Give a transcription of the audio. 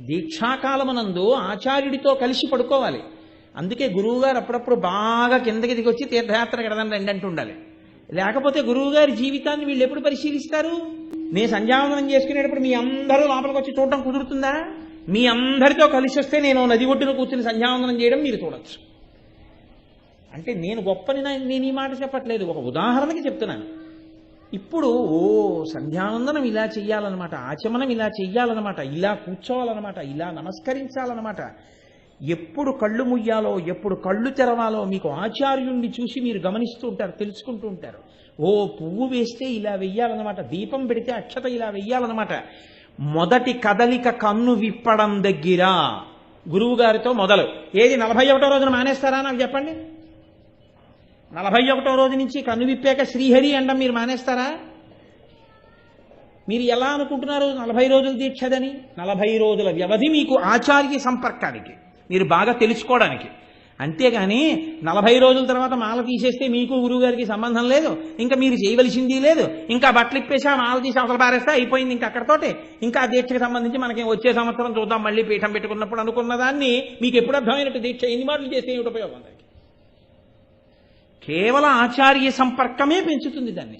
దీక్షాకాలమునందు ఆచార్యుడితో కలిసి పడుకోవాలి. అందుకే గురువుగారు అప్పుడప్పుడు బాగా కిందకి దిగొచ్చి తీర్థయాత్ర కడదాం రండి అంటుండాలి. లేకపోతే గురువుగారి జీవితాన్ని వీళ్ళు ఎప్పుడు పరిశీలిస్తారు? నేను సంధ్యావందనం చేసుకునేటప్పుడు మీ అందరూ లోపలికి వచ్చి చూడటం కుదురుతుందా? మీ అందరితో కలిసి వస్తే నేను నది ఒడ్డున కూర్చుని సంధ్యావందనం చేయడం మీరు చూడొచ్చు. అంటే నేను గొప్పని నేను ఈ మాట చెప్పట్లేదు. ఒక ఉదాహరణకి చెప్తున్నాను. ఇప్పుడు ఓ సంధ్యావందనం ఇలా చెయ్యాలన్నమాట ఆచమనం ఇలా చెయ్యాలన్నమాట ఇలా కూర్చోవాలన్నమాట ఇలా నమస్కరించాలన్నమాట. ఎప్పుడు కళ్ళు ముయ్యాలో ఎప్పుడు కళ్ళు తెరవాలో మీకు ఆచార్యుణ్ణి చూసి మీరు గమనిస్తూ ఉంటారు తెలుసుకుంటూ ఉంటారు. ఓ పువ్వు వేస్తే ఇలా వెయ్యాలన్నమాట దీపం పెడితే అక్షత ఇలా వెయ్యాలన్నమాట. మొదటి కదలిక కన్ను విప్పడం దగ్గర. గురువుగారితో మొదలు. ఏది నలభై ఒకటో రోజున మానేస్తారా నాకు చెప్పండి? నలభై ఒకటో రోజు నుంచి కన్ను విప్పాక శ్రీహరి అండం మీరు మానేస్తారా? మీరు ఎలా అనుకుంటున్నారు నలభై రోజుల దీక్షదని నలభై రోజుల వ్యవధి మీకు ఆచార్య సంపర్కానికి మీరు బాగా తెలుసుకోవడానికి. అంతేగాని నలభై రోజుల తర్వాత మాల తీసేస్తే మీకు గురువుగారికి సంబంధం లేదు ఇంకా మీరు చేయవలసింది లేదు. ఇంకా బట్టలు ఇప్పేసి ఆ మాల తీసి అవతల పారేస్తే అయిపోయింది ఇంకా అక్కడతోటి. ఇంకా ఆ దీక్షకు సంబంధించి మనకి వచ్చే సంవత్సరం చూద్దాం మళ్ళీ పీఠం పెట్టుకున్నప్పుడు అనుకున్న దాన్ని మీకు ఎప్పుడు అర్థమైనట్టు దీక్ష ఎన్ని మార్లు చేస్తే ఉపయోగం? కేవలం ఆచార్య సంపర్కమే పెంచుతుంది దాన్ని.